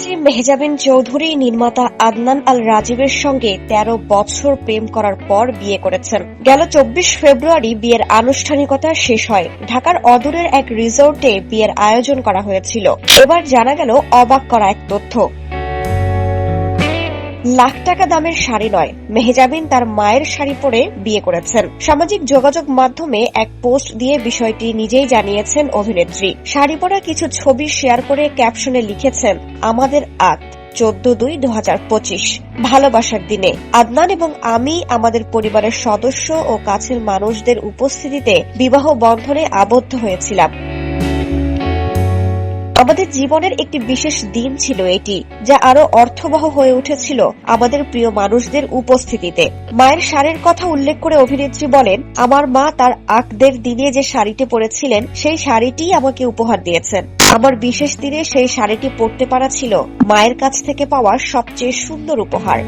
অভিনেত্রী মেহজাবিন চৌধুরী, নির্মাতা আদনান আল রাজীবের সঙ্গে ১৩ বছর প্রেম করার পর বিয়ে করেছেন। গেল চব্বিশ ফেব্রুয়ারি বিয়ের আনুষ্ঠানিকতা শেষ হয়। ঢাকার অদূরের এক রিসোর্টে বিয়ের আয়োজন করা হয়েছিল। এবার জানা গেল অবাক করা এক তথ্য। লাখ টাকা দামের শাড়ি নয়। মেহজাবিন তার মায়ের শাড়ি পরে বিয়ে করেছেন। সামাজিক যোগাযোগ মাধ্যমে এক পোস্ট দিয়ে বিষয়টি নিজেই জানিয়েছেন অভিনেত্রী। শাড়ি পরা কিছু ছবি শেয়ার করে ক্যাপশনে লিখেছেন, আমাদের আত, চোদ্দ দুই দু হাজার পঁচিশ। ভালোবাসার দিনে। আদনান এবং আমি আমাদের পরিবারের সদস্য ও কাছের মানুষদের উপস্থিতিতে বিবাহ বন্ধনে আবদ্ধ হয়েছিলাম। আমাদের জীবনের একটি বিশেষ দিন ছিল এটি, যা আরও অর্থবহ হয়ে উঠেছিল আমাদের প্রিয় মানুষদের উপস্থিতিতে। মায়ের শাড়ির কথা উল্লেখ করে অভিনেত্রী বলেন, আমার মা তার আকদের দিনে যে শাড়িটি পরেছিলেন, সেই শাড়িটি আমাকে উপহার দিয়েছেন। আমার বিশেষ দিনে সেই শাড়িটি পরতে পারা ছিল মায়ের কাছ থেকে পাওয়া সবচেয়ে সুন্দর উপহার।